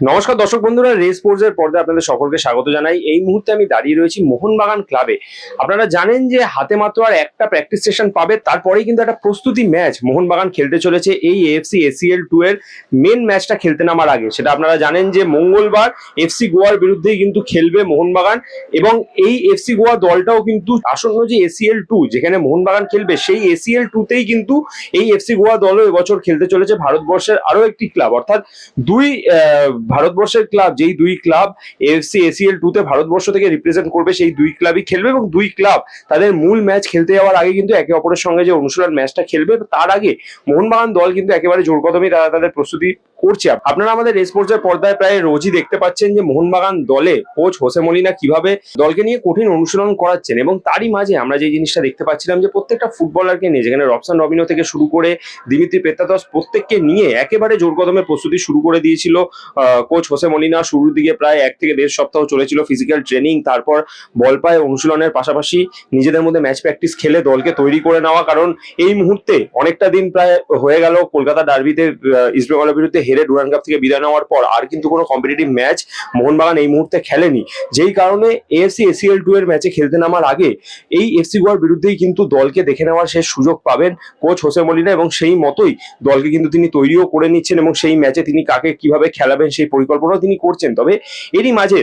নমস্কার দর্শক বন্ধুরা, রেস এর পর্দায় আপনাদের সকলকে স্বাগত জানাই। এই মুহূর্তে আমি দাঁড়িয়ে রয়েছি মোহনবাগান ক্লাবে। আপনারা জানেন যে হাতে মাত্র আর একটা প্র্যাকটিস সেশন পাবে, তারপরেই কিন্তু একটা প্রস্তুতি ম্যাচ মোহনবাগান খেলতে চলেছে। এই এএফসি এসিএল টু এর মেন ম্যাচটা খেলতে নামার আগে। সেটা আপনারা জানেন যে মঙ্গলবার এফসি গোয়ার বিরুদ্ধেই কিন্তু খেলবে মোহনবাগান এবং এই এফসি গোয়া দলটাও কিন্তু আসন্ন যে এসিএল টু যেখানে মোহনবাগান খেলবে, সেই এসিএল টুতেই কিন্তু এই এফসি গোয়া দলও এবছর খেলতে চলেছে ভারতবর্ষের আরও একটি ক্লাব অর্থাৎ দুই ভারতবর্ষের ক্লাব যেই দুই ক্লাব এফসি এসিএল টুতে ভারতবর্ষ থেকে রিপ্রেজেন্ট করবে, সেই দুই ক্লাবই খেলবে এবং দুই ক্লাব তাদের মূল ম্যাচ খেলতে যাওয়ার আগে কিন্তু একে অপরের সঙ্গে যে অনুশীলন ম্যাচটা খেলবে, তার আগে মোহনবাগান দল কিন্তু একেবারে জোর তারা তাদের প্রস্তুতি করছে। আপনারা আমাদের স্পোর্টসের পর্দায় প্রায় রোজই দেখতে পাচ্ছেন যে মোহনবাগান দলে কোচ হোসে মলিনা কীভাবে দলকে নিয়ে কঠিন অনুশীলন করাচ্ছেন এবং তারই মাঝে আমরা যে জিনিসটা দেখতে পাচ্ছিলাম যে প্রত্যেকটা ফুটবলারকে নিয়ে, যেখানে রবসান রবিনো থেকে শুরু করে দিমিত্রি পেত্তাদস প্রত্যেককে নিয়ে একেবারে জোর কদমে প্রস্তুতি শুরু করে দিয়েছিল। কোচ হোসে মলিনা শুরুর দিকে প্রায় এক থেকে দেড় সপ্তাহ চলেছিল ফিজিক্যাল ট্রেনিং তারপর বল পায়ে অনুশীলনের পাশাপাশি নিজেদের মধ্যে ম্যাচ প্র্যাকটিস খেলে দলকে তৈরি করে নেওয়া। কারণ এই মুহূর্তে অনেকটা দিন প্রায় হয়ে গেল কলকাতা ডার্বিতে ইস্ট বেঙ্গলের বিরুদ্ধে হেরে ডুরান কাপ থেকে বিদায় নেওয়ার পর আর কিন্তু কোনো কম্পিটিটিভ ম্যাচ মোহনবাগান এই মুহূর্তে খেলেনি। যেই কারণে এএফসি এসিএল টু এর ম্যাচে খেলতে নামার আগে এই এফসি গোয়ার বিরুদ্ধেই কিন্তু দলকে দেখে নেওয়ার শেষ সুযোগ পাবেন কোচ হোসে মলিনা এবং সেই মতোই দলকে কিন্তু তিনি তৈরিও করে নিচ্ছেন এবং সেই ম্যাচে তিনি কাকে কীভাবে খেলাবেন সেই পরিকল্পনাও তিনি করছেন। তবে এরই মাঝে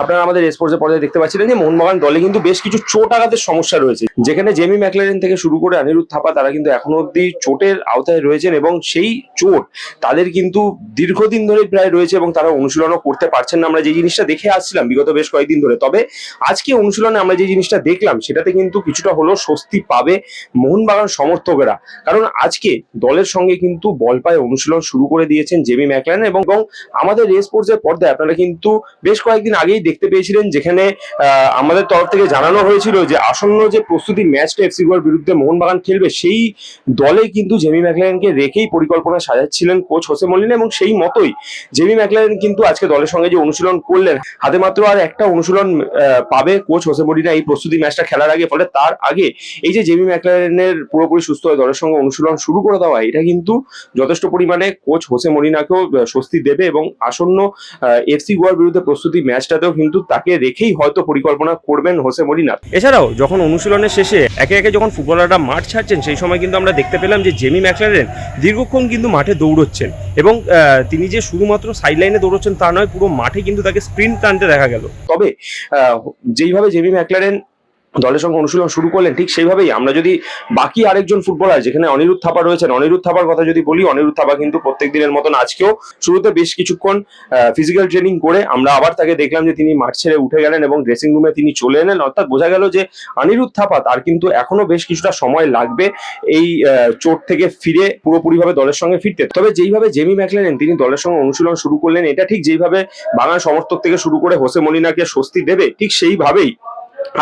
আপনারা আমাদের স্পোর্টসের পর্যায়ে দেখতে পাচ্ছিলেন যে মোহনবাগান দলে কিন্তু বেশ কিছু চোট আঘাতের সমস্যা রয়েছে। যেখানে জেমি ম্যাকলারেন থেকে শুরু করে অনিরুদ্ধ থাপা তারা কিন্তু এখনও অব্দি চোটের আওতায় রয়েছেন এবং সেই চোট তাদের কিন্তু দীর্ঘদিন ধরে প্রায় রয়েছে এবং তারা অনুশীলনও করতে পারছেন না। আমরা যে জিনিসটা দেখে আসছিলাম বিগত বেশ কয়েকদিন ধরে, তবে আজকে অনুশীলনে আমরা যে জিনিসটা দেখলাম সেটাতে কিন্তু কিছুটা হলেও স্বস্তি পাবে মোহনবাগান সমর্থকেরা। কারণ আজকে দলের সঙ্গে কিন্তু বল পায়ে অনুশীলন শুরু করে দিয়েছেন জেমি ম্যাকলারেন এবং আমাদের রেস স্পোর্টসের পর্দায় আপনারা কিন্তু বেশ কয়েকদিন আগেই দেখতে পেয়েছিলেন যেখানে আমাদের তরফ থেকে জানানো হয়েছিল যে আসন্ন যে প্রস্তুতি ম্যাচটা এফসি গোয়ার বিরুদ্ধে মোহনবাগান খেলবে, সেই দলে কিন্তু জেমি ম্যাকলারেনকে রেখেই পরিকল্পনা সাজাচ্ছিলেন কোচ হোসে মলিনা এবং সেই মতোই জেমি ম্যাকলারেন কিন্তু আজকে দলের সঙ্গে যে অনুশীলন করলেন, হাতে মাত্র আর একটা অনুশীলন পাবে কোচ হোসে মলিনা এই প্রস্তুতি ম্যাচটা খেলার আগে, ফলে তার আগে এই যে জেমি ম্যাকলারেনের পুরোপুরি সুস্থ হয়ে দলের সঙ্গে অনুশীলন শুরু করে দেওয়া, এটা কিন্তু যথেষ্ট পরিমাণে কোচ হোসে মলিনাকেও স্বস্তি দেবে এবং আসন্ন এফসি গোয়ার বিরুদ্ধে প্রস্তুতি ম্যাচটাতেও কিন্তু তাকে রেখেই হয়তো পরিকল্পনা করবেন হোসে মরিনার এছাড়াও যখন অনুশীলনের শেষে একে একে যখন ফুটবলাররা মাঠ ছাড়ছেন, সেই সময় কিন্তু আমরা দেখতে পেলাম যে জেমি ম্যাকলারেন দীর্ঘক্ষণ কিন্তু মাঠে দৌড়চ্ছেন এবং তিনি যে শুধুমাত্র সাইডলাইনে দৌড়চ্ছেন তা নয়, পুরো মাঠে কিন্তু তাকে স্প্রিন্ট টানতে দেখা গেল। তবে যেইভাবে জেমি ম্যাকলারেন দলের সঙ্গে অনুশীলন শুরু করলেন, ঠিক সেইভাবেই আমরা যদি বাকি আরেকজন ফুটবলার, যেখানে অনিরুদ্ধ থাপা রয়েছেন, অনিরুদ্ধ থাপার কথা যদি বলি, অনিরুদ্ধ থাপা কিন্তু প্রত্যেক দিনের মতন আজকেও শুরুতে বেশ কিছুক্ষণ ফিজিক্যাল ট্রেনিং করে আমরা আবার তাকে দেখলাম যে তিনি মাঠ ছেড়ে উঠে গেলেন এবং ড্রেসিং রুমে তিনি চলে এলেন। অর্থাৎ বোঝা গেল যে অনিরুদ্ধ থাপা, তার কিন্তু এখনও বেশ কিছুটা সময় লাগবে এই চোট থেকে ফিরে পুরোপুরিভাবে দলের সঙ্গে ফিরতে। তবে যেইভাবে জেমি ম্যাকলেন তিনি দলের সঙ্গে অনুশীলন শুরু করলেন, এটা ঠিক যেইভাবে বাংলা সমর্থক থেকে শুরু করে হোসে মলিনাকে স্বস্তি দেবে, ঠিক সেইভাবেই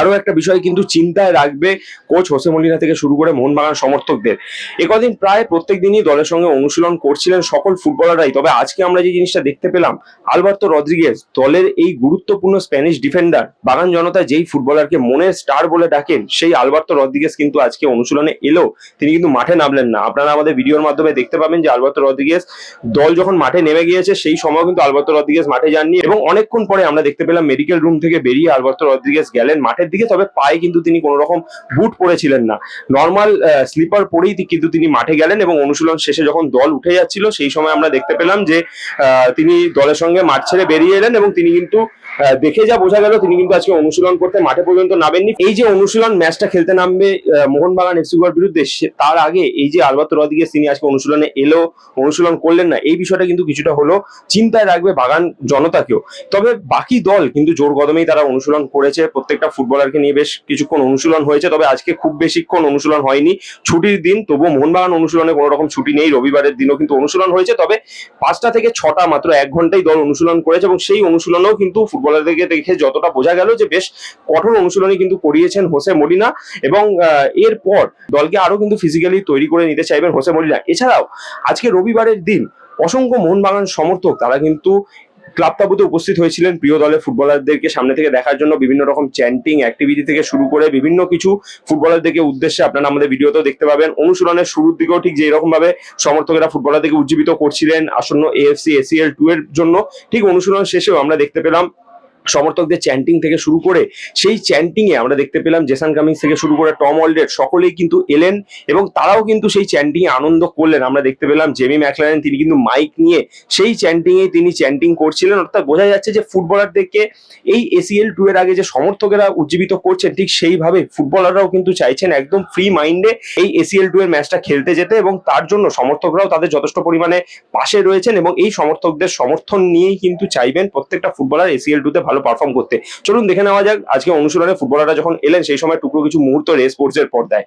আরও একটা বিষয় কিন্তু চিন্তায় রাখবে কোচ হোসে মলিনা থেকে শুরু করে মোহনবাগান সমর্থকদের। একদিন প্রায় প্রত্যেক দিনই দলের সঙ্গে অনুশীলন করছিলেন সকল ফুটবলাররাই। তবে আজকে আমরা যে জিনিসটা দেখতে পেলাম, আলবার্তো রদ্রিগেজ দলের এই গুরুত্বপূর্ণ স্প্যানিশ ডিফেন্ডার, বাগান জনতা যেই ফুটবলারকে মনের স্টার বলে ডাকেন, সেই আলবার্তো রদ্রিগেজ কিন্তু আজকে অনুশীলনে এলো। তিনি কিন্তু মাঠে নামলেন না। আপনারা আমাদের ভিডিওর মাধ্যমে দেখতে পাবেন যে আলবার্তো রদ্রিগেজ দল যখন মাঠে নেমে গিয়েছে, সেই সময় কিন্তু আলবার্তো রদ্রিগেজ মাঠে যাননি এবং অনেকক্ষণ পরে আমরা দেখতে পেলাম মেডিকেল রুম থেকে বেরিয়ে আলবার্তো রদ্রিগেজ গেলেন মাঠের দিকে, তবে পায়ে কিন্তু তিনি কোনো রকম বুট পরেছিলেন না। নর্মাল স্লিপার পরেই কিন্তু তিনি মাঠে গেলেন এবং অনুশীলন শেষে যখন দল উঠে যাচ্ছিল, সেই সময় আমরা দেখতে পেলাম যে তিনি দলের সঙ্গে মাঠ ছেড়ে বেরিয়ে এলেন এবং তিনি কিন্তু দেখে যা বোঝা গেল, তিনি কিন্তু আজকে অনুশীলন করতে মাঠে পর্যন্ত নামেননি। এই যে অনুশীলন ম্যাচটা খেলতে নামবে মোহনবাগান এফসি গোয়ার বিরুদ্ধে তার আগে এই যে আলবাত রদিগেস তিনি আজকে অনুশীলনে এলো অনুশীলন করলেন না। এই বিষয়টা কিন্তু কিছুটা হলো চিন্তায় রাখবে বাগান জনতাকেও। তবে বাকি দল কিন্তু জোর কদমেই তারা অনুশীলন করেছে, প্রত্যেকটা ফুটবলারকে নিয়ে বেশ কিছুক্ষণ অনুশীলন হয়েছে, তবে আজকে খুব বেশিক্ষণ অনুশীলন হয়নি। ছুটির দিন, তবুও মোহনবাগান অনুশীলনে কোনো রকম ছুটি নেই, রবিবারের দিনও কিন্তু অনুশীলন হয়েছে, তবে পাঁচটা থেকে ছটা মাত্র এক ঘন্টাই দল অনুশীলন করেছে এবং সেই অনুশীলনেও কিন্তু ফুটবলারদেরকে দেখে যতটা বোঝা গেল যে বেশ কঠোর অনুশীলনই কিন্তু করিয়েছেন হোসে মলিনা এবং এরপর দলকে আরও কিন্তু ফিজিক্যালি তৈরি করে নিতে চাইবেন হোসে মলিনা। এছাড়াও আজকে রবিবারের দিন অসংখ্য মোহনবাগান সমর্থক, তারা কিন্তু ক্লাব তাবুতে উপস্থিত হয়েছিলেন প্রিয় দলের ফুটবলারদেরকে সামনে থেকে দেখার জন্য বিভিন্ন রকম চ্যান্টিং অ্যাক্টিভিটি থেকে শুরু করে বিভিন্ন কিছু ফুটবলারদেরকে উদ্দেশ্যে আপনারা আমাদের ভিডিওতেও দেখতে পাবেন। অনুশীলনের শুরুর দিকেও ঠিক যেই রকম ভাবে সমর্থকেরা ফুটবলারদেরকে উজ্জীবিত করছিলেন আসন্ন এএফসি এসিএল টু এর জন্য, ঠিক অনুশীলন শেষেও আমরা দেখতে পেলাম সমর্থকদের চ্যান্টিং থেকে শুরু করে সেই চ্যান্টিং এ আমরা দেখতে পেলাম জেসান কামিংস থেকে শুরু করে টম অলডেট সকলেই কিন্তু এলেন এবং তারাও কিন্তু সেই চ্যান্টিং এ আনন্দ করলেন। আমরা দেখতে পেলাম জেমি ম্যাকলারেন তিনি কিন্তু মাইক নিয়ে সেই চ্যান্টিংয়ে তিনি চ্যান্টিং করছিলেন। অর্থাৎ বোঝা যাচ্ছে যে ফুটবলারদেরকে এই এসিএল টু এর আগে যে সমর্থকেরা উজ্জীবিত করছেন, ঠিক সেইভাবে ফুটবলাররাও কিন্তু চাইছেন একদম ফ্রি মাইন্ডে এই এসিএল টু এর ম্যাচটা খেলতে যেতে এবং তার জন্য সমর্থকরাও তাদের যথেষ্ট পরিমাণে পাশে রয়েছেন এবং এই সমর্থকদের সমর্থন নিয়েই কিন্তু চাইবেন প্রত্যেকটা ফুটবলার এসিএল টু তে ভালো পারফর্ম করতে। চলুন দেখে নেওয়া যাক, আজকে অনুশীলনে ফুটবলাররা যখন এলেন, সেই সময় টুকরো কিছু মুহূর্ত রেস স্পোর্টস এর পর্দায়।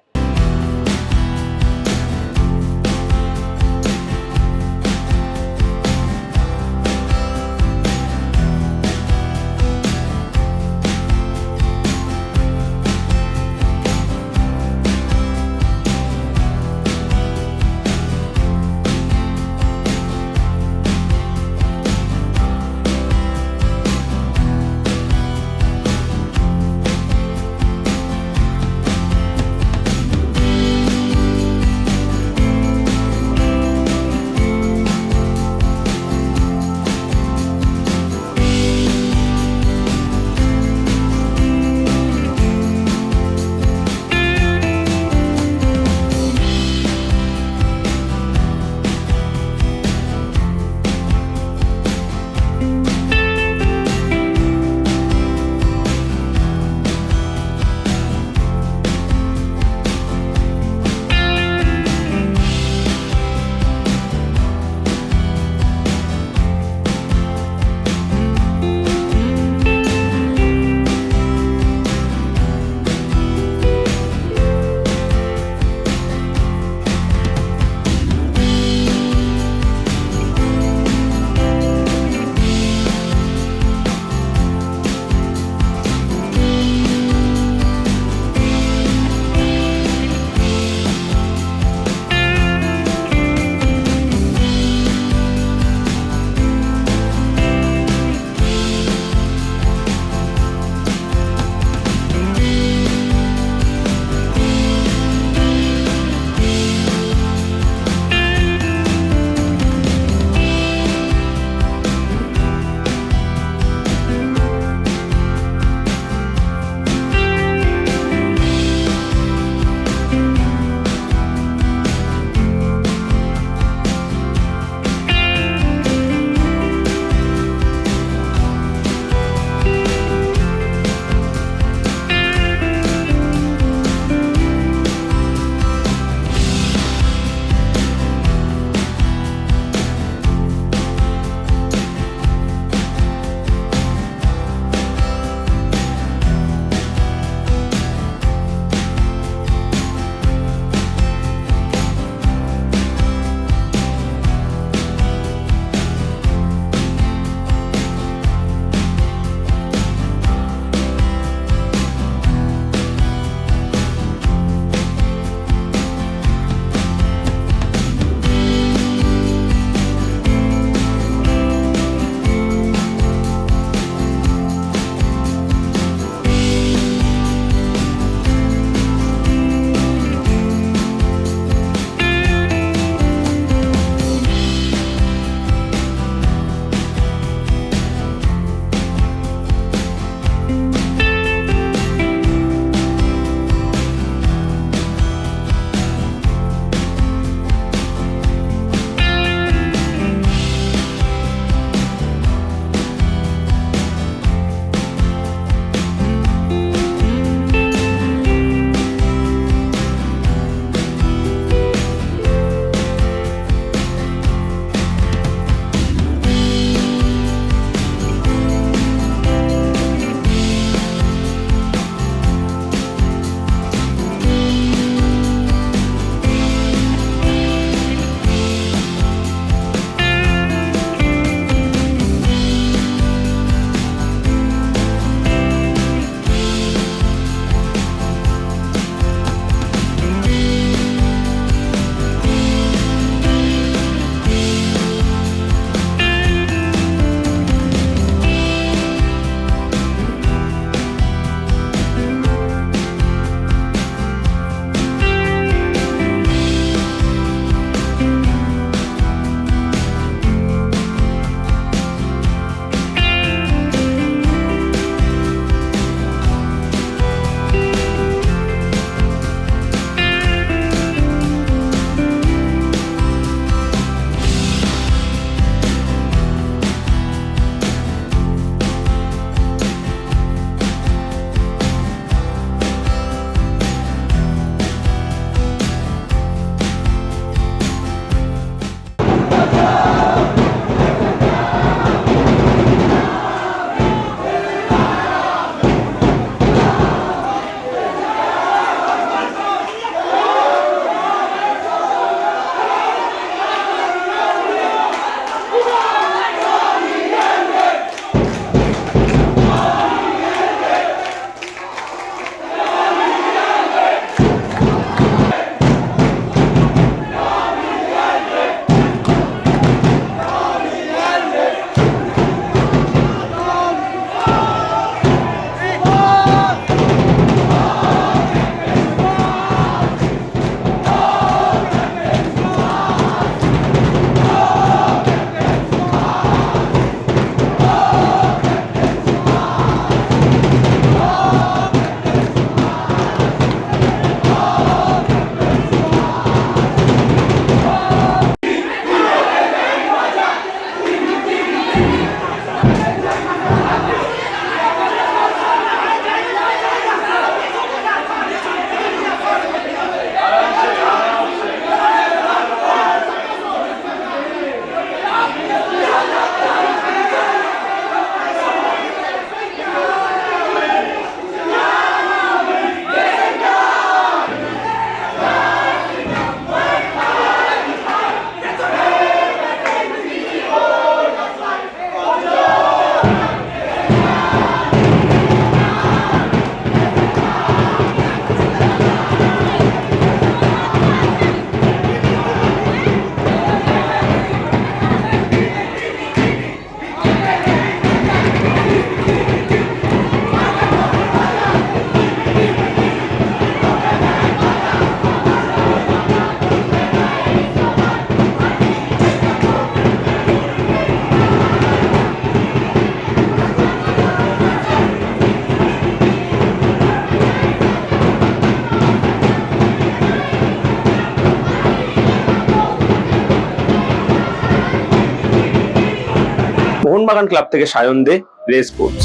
মোহনবাগান ক্লাব থেকে সায়ন দে রেস স্পোর্টস